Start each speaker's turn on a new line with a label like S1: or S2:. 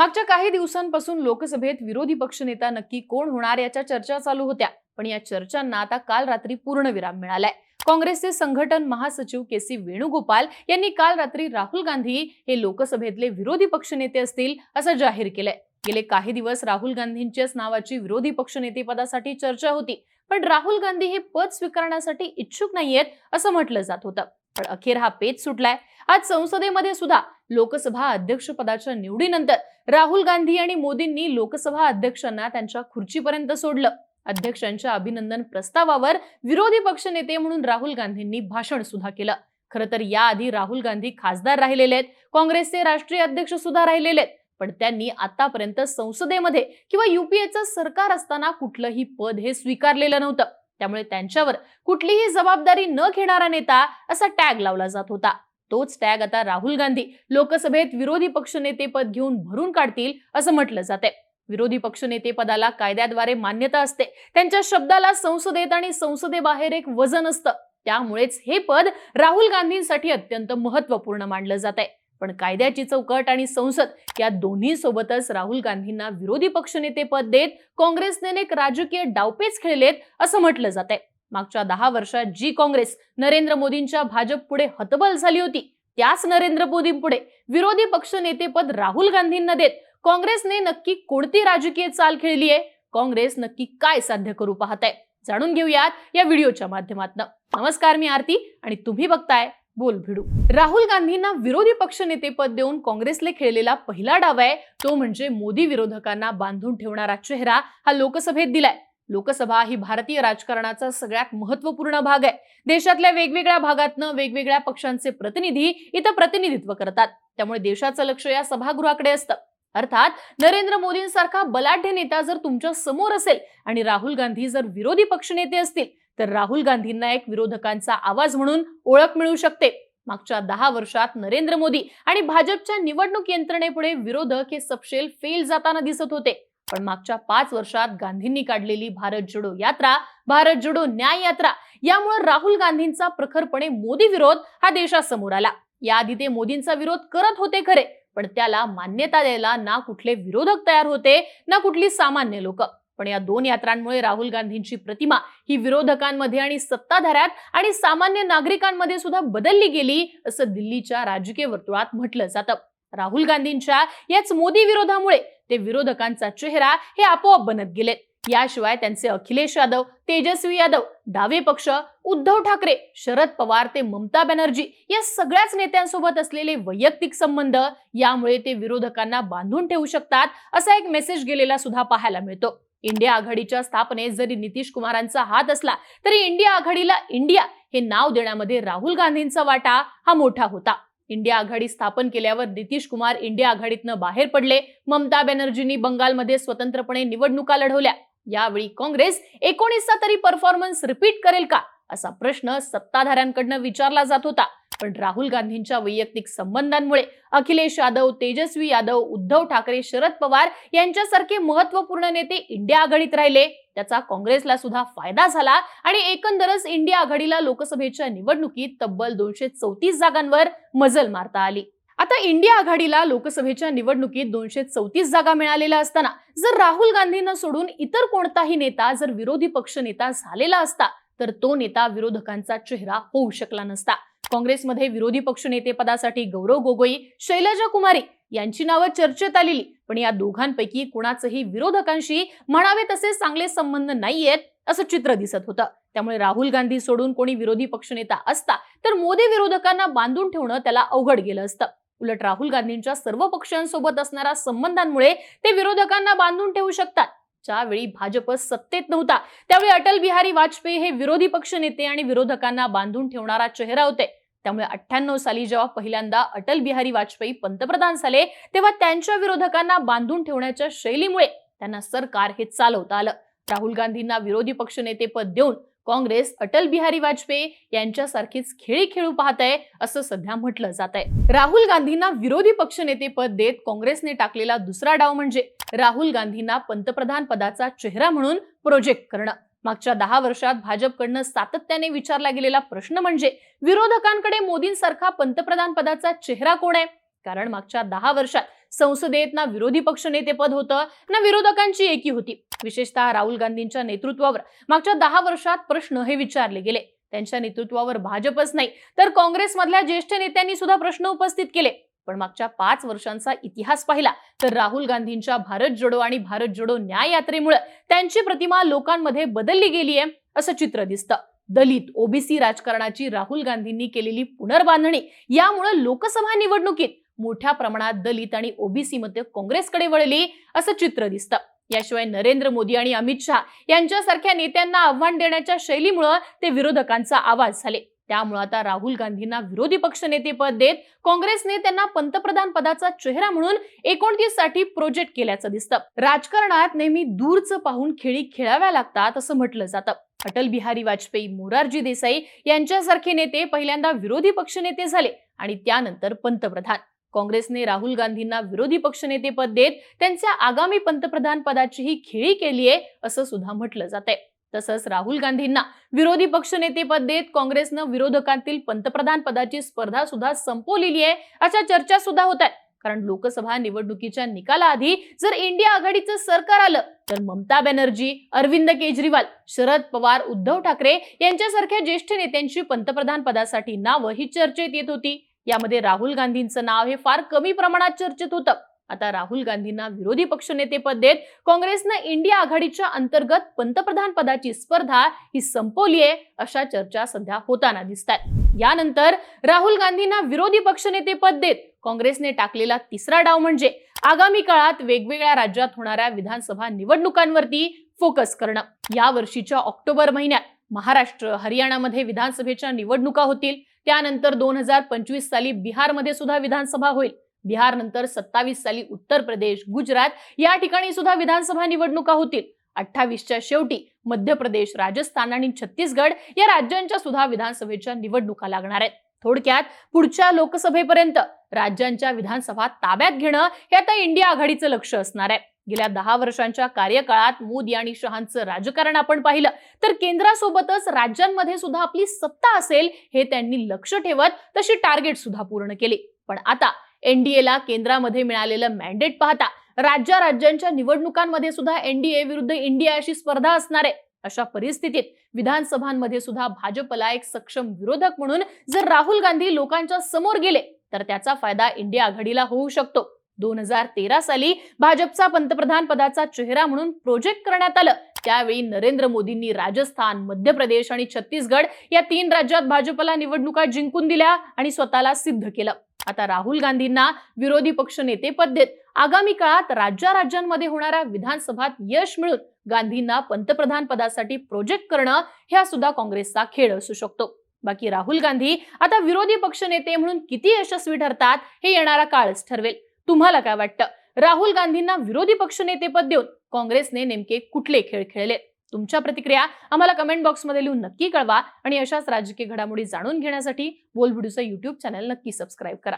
S1: मागच्या काही दिवसांपासून लोकसभेत विरोधी पक्षनेता नक्की कोण होणार याच्या चर्चा चालू होत्या. पण या चर्चांना आता काल रात्री पूर्णविराम मिळालाय. काँग्रेसचे संघटन महासचिव के सी वेणुगोपाल यांनी काल रात्री राहुल गांधी हे लोकसभेतले विरोधी पक्षनेते असतील असं जाहीर केलंय. गेले काही दिवस राहुल गांधींच्याच नावाची विरोधी पक्षनेते पदासाठी चर्चा होती. पण राहुल गांधी हे पद स्वीकारण्यासाठी इच्छुक नाहीयेत असं म्हटलं जात होतं. पण अखेर हा पेच सुटलाय. आज संसदेमध्ये सुद्धा लोकसभा अध्यक्षपदाच्या निवडीनंतर राहुल गांधी आणि मोदींनी लोकसभा अध्यक्षांना त्यांच्या खुर्चीपर्यंत सोडलं. अध्यक्षांच्या अभिनंदन प्रस्तावावर विरोधी पक्षनेते म्हणून राहुल गांधींनी भाषण सुद्धा केलं. खरं तर याआधी राहुल गांधी खासदार राहिलेले आहेत. काँग्रेसचे राष्ट्रीय अध्यक्ष सुद्धा राहिलेले आहेत. पण त्यांनी आतापर्यंत संसदेमध्ये किंवा युपीएचं सरकार असताना कुठलंही पद हे स्वीकारलेलं नव्हतं. त्यामुळे त्यांच्यावर कुठलीही जबाबदारी न घेणारा नेता असा टॅग लावला जात होता. तोच टॅग आता राहुल गांधी लोकसभेत विरोधी पक्षनेते पद घेऊन भरून काढतील असं म्हटलं जाते विरोधी पक्षनेते पदाला कायद्याद्वारे मान्यता असते. त्यांच्या शब्दाला संसदेत आणि संसदेबाहेर एक वजन असतं. त्यामुळेच हे पद राहुल गांधींसाठी अत्यंत महत्त्वपूर्ण मानलं जात आहे पण कायद्याची चौकट आणि संसद या दोन्ही सोबतच राहुल गांधींना विरोधी पक्षनेते पद देत काँग्रेसने एक राजकीय डावपेच खेळलेत असं म्हटलं जात आहे मागच्या दहा वर्षात जी काँग्रेस नरेंद्र मोदींच्या भाजप पुढे हतबल झाली होती त्याच नरेंद्र मोदींपुढे विरोधी पक्ष नेतेपद राहुल गांधींना देत काँग्रेसने नक्की कोणती राजकीय चाल खेळली आहे? काँग्रेस नक्की काय साध्य करू पाहत आहे जाणून घेऊयात या व्हिडिओच्या माध्यमातून. नमस्कार मी आरती आणि तुम्ही बघताय बोल भिडू. राहुल गांधींना विरोधी पक्षनेतेपद देऊन काँग्रेसने खेळलेला पहिला डाव आहे तो म्हणजे मोदी विरोधकांना बांधून ठेवणारा चेहरा हा लोकसभेत दिलाय. लोकसभा ही भारतीय राजकारणाचा सगळ्यात महत्त्वपूर्ण भाग आहे. देशातल्या वेगवेगळ्या भागातनं वेगवेगळ्या पक्षांचे प्रतिनिधी इथं प्रतिनिधित्व करतात. त्यामुळे देशाचं लक्ष या सभागृहाकडे असतं. अर्थात नरेंद्र मोदींसारखा बलाढ्य नेता जर तुमच्यासमोर असेल आणि राहुल गांधी जर विरोधी पक्षनेते असतील तर राहुल गांधींना एक विरोधकांचा आवाज म्हणून ओळख मिळू शकते. मागच्या दहा वर्षात नरेंद्र मोदी आणि भाजपच्या निवडणूक यंत्रणेपुढे विरोधक हे सपशेल फेल जाताना दिसत होते. पण मागच्या पाच वर्षात गांधींनी काढलेली भारत जोडो यात्रा भारत जोडो न्याय यात्रा यामुळे राहुल गांधींचा प्रखरपणे मोदी विरोध हा देशासमोर आला. याआधी ते मोदींचा विरोध करत होते खरे पण त्याला मान्यता द्यायला ना कुठले विरोधक तयार होते ना कुठली सामान्य लोक. पण या दोन यात्रांमुळे राहुल गांधींची प्रतिमा ही विरोधकांमध्ये आणि सत्ताधाऱ्यात आणि सामान्य नागरिकांमध्ये सुद्धा बदलली गेली असं दिल्लीच्या राजकीय वर्तुळात म्हटलं जातं. राहुल गांधींच्या याच मोदी विरोधामुळे ते विरोधकांचा चेहरा हे आपोआप बनत गेले. याशिवाय त्यांचे अखिलेश यादव तेजस्वी यादव डावे पक्ष उद्धव ठाकरे शरद पवार ते ममता बॅनर्जी या सगळ्याच नेत्यांसोबत असलेले वैयक्तिक संबंध यामुळे ते विरोधकांना बांधून ठेवू शकतात असा एक मेसेज गेलेला सुद्धा पाहायला मिळतो. इंडिया आघाडीच्या स्थापनेत जरी नितीश कुमारांचा हात असला तरी इंडिया आघाडीला इंडिया हे नाव देण्यामध्ये राहुल गांधींचा वाटा हा मोठा होता. इंडिया आघाडी स्थापन केल्यावर नितीश कुमार इंडिया आघाडीतनं बाहेर पडले. ममता बॅनर्जींनी बंगालमध्ये स्वतंत्रपणे निवडणुका लढवल्या. यावेळी काँग्रेस एकोणीसचा तरी परफॉर्मन्स रिपीट करेल का? असा प्रश्न सत्ताधाऱ्यांकडनं विचारला जात होता. पण राहुल गांधींच्या वैयक्तिक संबंधांमुळे अखिलेश यादव तेजस्वी यादव उद्धव ठाकरे शरद पवार यांच्यासारखे महत्त्वपूर्ण नेते इंडिया आघाडीत राहिले. त्याचा काँग्रेसला सुद्धा फायदा झाला आणि एकंदरच इंडिया आघाडीला लोकसभेच्या निवडणुकीत तब्बल दोनशे चौतीस जागांवर मजल मारता आली. आता इंडिया आघाडीला लोकसभेच्या निवडणुकीत दोनशे चौतीस जागा मिळालेल्या असताना जर राहुल गांधींना सोडून इतर कोणताही नेता जर विरोधी पक्ष नेता झालेला असता तर तो नेता विरोधकांचा चेहरा होऊ शकला नसता. काँग्रेसमध्ये विरोधी पक्ष नेतेपदासाठी गौरव गोगोई शैलजा कुमारी यांची नावं चर्चेत आलेली. पण या दोघांपैकी कुणाचंही विरोधकांशी म्हणावे तसे चांगले संबंध नाहीयेत असं चित्र दिसत होतं. त्यामुळे राहुल गांधी सोडून कोणी विरोधी पक्षनेता असता तर मोदी विरोधकांना बांधून ठेवणं त्याला अवघड गेलं असतं. उलट राहुल गांधींच्या सर्व पक्षांसोबत असणाऱ्या संबंधांमुळे ते विरोधकांना बांधून ठेवू शकतात. ज्यावेळी भाजप सत्तेत नव्हता त्यावेळी अटल बिहारी वाजपेयी हे विरोधी पक्ष नेते आणि विरोधकांना बांधून ठेवणारा चेहरा होते. त्यामुळे अठ्ठ्याण्णव साली जेव्हा पहिल्यांदा अटल बिहारी वाजपेयी पंतप्रधान झाले तेव्हा त्यांच्या विरोधकांना बांधून ठेवण्याच्या शैलीमुळे त्यांना सरकार हे चालवता आलं. राहुल गांधींना विरोधी पक्षनेतेपद देऊन काँग्रेस अटल बिहारी वाजपेयी यांच्यासारखीच खेळी खेळू पाहत आहे असं सध्या म्हटलं जात आहे. राहुल गांधींना विरोधी पक्षनेतेपद देत काँग्रेसने टाकलेला दुसरा डाव म्हणजे राहुल गांधींना पंतप्रधान पदाचा चेहरा म्हणून प्रोजेक्ट करणं. मागच्या दहा वर्षात भाजपकडनं सातत्याने विचारला गेलेला प्रश्न म्हणजे विरोधकांकडे मोदींसारखा पंतप्रधान पदाचा चेहरा कोण आहे? कारण मागच्या दहा वर्षात संसदेत ना विरोधी पक्षनेतेपद होतं ना विरोधकांची एकी होती. विशेषतः राहुल गांधींच्या नेतृत्वावर मागच्या दहा वर्षात प्रश्न हे विचारले गेले. त्यांच्या नेतृत्वावर भाजपच नाही तर काँग्रेसमधल्या ज्येष्ठ नेत्यांनी सुद्धा प्रश्न उपस्थित केले. पण मागच्या पाच वर्षांचा इतिहास पाहिला तर राहुल गांधींच्या भारत जोडो आणि भारत जोडो न्याय यात्रेमुळे त्यांची प्रतिमा लोकांमध्ये बदलली गेली आहे असं चित्र दिसतं. दलित ओबीसी राजकारणाची राहुल गांधींनी केलेली पुनर्बांधणी यामुळे लोकसभा निवडणुकीत मोठ्या प्रमाणात दलित आणि ओबीसी मध्ये काँग्रेसकडे वळली असं चित्र दिसतं. याशिवाय नरेंद्र मोदी आणि अमित शहा यांच्यासारख्या नेत्यांना आव्हान देण्याच्या शैलीमुळे ते विरोधकांचा आवाज झाले. त्यामुळे आता राहुल गांधींना विरोधी पक्षनेतेपद देत काँग्रेसने त्यांना पंतप्रधान पदाचा चेहरा म्हणून एकोणतीससाठी प्रोजेक्ट केल्याचं दिसतं. राजकारणात नेहमी दूरचं पाहून खेळी खेळाव्या लागतात असं म्हटलं जातं. अटल बिहारी वाजपेयी मोरारजी देसाई यांच्यासारखे नेते पहिल्यांदा विरोधी पक्षनेते झाले आणि त्यानंतर पंतप्रधान. काँग्रेसने राहुल गांधींना विरोधी पक्षनेतेपद देत त्यांच्या आगामी पंतप्रधान पदाचीही खेळी केली आहे असं सुद्धा म्हटलं जातंय. तसंच राहुल गांधींना विरोधी पक्षनेतेपद देत काँग्रेसनं विरोधकांतील पंतप्रधान पदाची स्पर्धा सुद्धा संपवलेली आहे अशा चर्चा सुद्धा होत आहेत. कारण लोकसभा निवडणुकीच्या निकालाआधी जर इंडिया आघाडीचं सरकार आलं तर ममता बॅनर्जी अरविंद केजरीवाल शरद पवार उद्धव ठाकरे यांच्यासारख्या ज्येष्ठ नेत्यांची पंतप्रधान पदासाठी नावं ही चर्चेत येत होती. यामध्ये राहुल गांधींचं नाव हे फार कमी प्रमाणात चर्चेत होतं. आता राहुल गांधींना विरोधी पक्षनेतेपद देत काँग्रेसनं इंडिया आघाडीच्या अंतर्गत पंतप्रधान पदाची स्पर्धा ही संपवली आहे अशा चर्चा सध्या होताना दिसतात यानंतर राहुल गांधींना विरोधी पक्षनेतेपद देत काँग्रेसने टाकलेला तिसरा डाव म्हणजे आगामी काळात वेगवेगळ्या राज्यात होणाऱ्या विधानसभा निवडणुकांवरती फोकस करणं. या वर्षीच्या ऑक्टोबर महिन्यात महाराष्ट्र हरियाणामध्ये विधानसभेच्या निवडणुका होतील. त्यानंतर दोन हजार पंचवीस साली बिहारमध्ये सुद्धा विधानसभा होईल. बिहार नंतर सत्तावीस साली उत्तर प्रदेश गुजरात या ठिकाणी सुद्धा विधानसभा निवडणुका होतील. अठ्ठावीसच्या शेवटी मध्य प्रदेश राजस्थान आणि छत्तीसगड या राज्यांच्या सुद्धा विधानसभेच्या निवडणुका लागणार आहेत. थोडक्यात पुढच्या लोकसभेपर्यंत राज्यांच्या विधानसभा ताब्यात घेणं हे आता इंडिया आघाडीचं लक्ष असणार आहे. गेल्या दहा वर्षांच्या कार्यकाळात मोदी आणि शहांचं राजकारण आपण पाहिलं तर केंद्रासोबतच राज्यांमध्ये सुद्धा आपली सत्ता असेल हे त्यांनी लक्ष ठेवत तशी टार्गेट सुद्धा पूर्ण केली. पण आता एनडीएला केंद्रामध्ये मिळालेलं मॅन्डेट पाहता राज्या राज्यांच्या निवडणुकांमध्ये सुद्धा एनडीए विरुद्ध इंडिया अशी स्पर्धा असणार आहे. अशा परिस्थितीत विधानसभांमध्ये सुद्धा भाजपला एक सक्षम विरोधक म्हणून जर राहुल गांधी लोकांच्या समोर गेले तर त्याचा फायदा इंडिया आघाडीला होऊ शकतो. दोन हजार तेरा साली भाजपचा पंतप्रधान पदाचा चेहरा म्हणून प्रोजेक्ट करण्यात आलं. त्यावेळी नरेंद्र मोदींनी राजस्थान मध्य प्रदेश आणि छत्तीसगड या तीन राज्यात भाजपला निवडणुका जिंकून दिल्या आणि स्वतःला सिद्ध केलं. आता राहुल गांधींना विरोधी पक्ष नेतेपद देत आगामी काळात राज्या राज्यांमध्ये होणाऱ्या विधानसभात यश मिळून गांधींना पंतप्रधान पदासाठी प्रोजेक्ट करणं हा सुद्धा काँग्रेसचा खेळ असू शकतो. बाकी राहुल गांधी आता विरोधी पक्षनेते म्हणून किती यशस्वी ठरतात हे येणारा काळच ठरवेल. तुम्हाला काय वाटतं? राहुल गांधींना विरोधी पक्षनेतेपद देऊन काँग्रेसने नेमके कुठले खेळ खेळले तुमच्या प्रतिक्रिया आम्हाला कमेंट बॉक्समध्ये लिहून नक्की कळवा आणि अशाच राजकीय घडामोडी जाणून घेण्यासाठी बोलबिडूचं युट्यूब चॅनल नक्की सबस्क्राईब करा.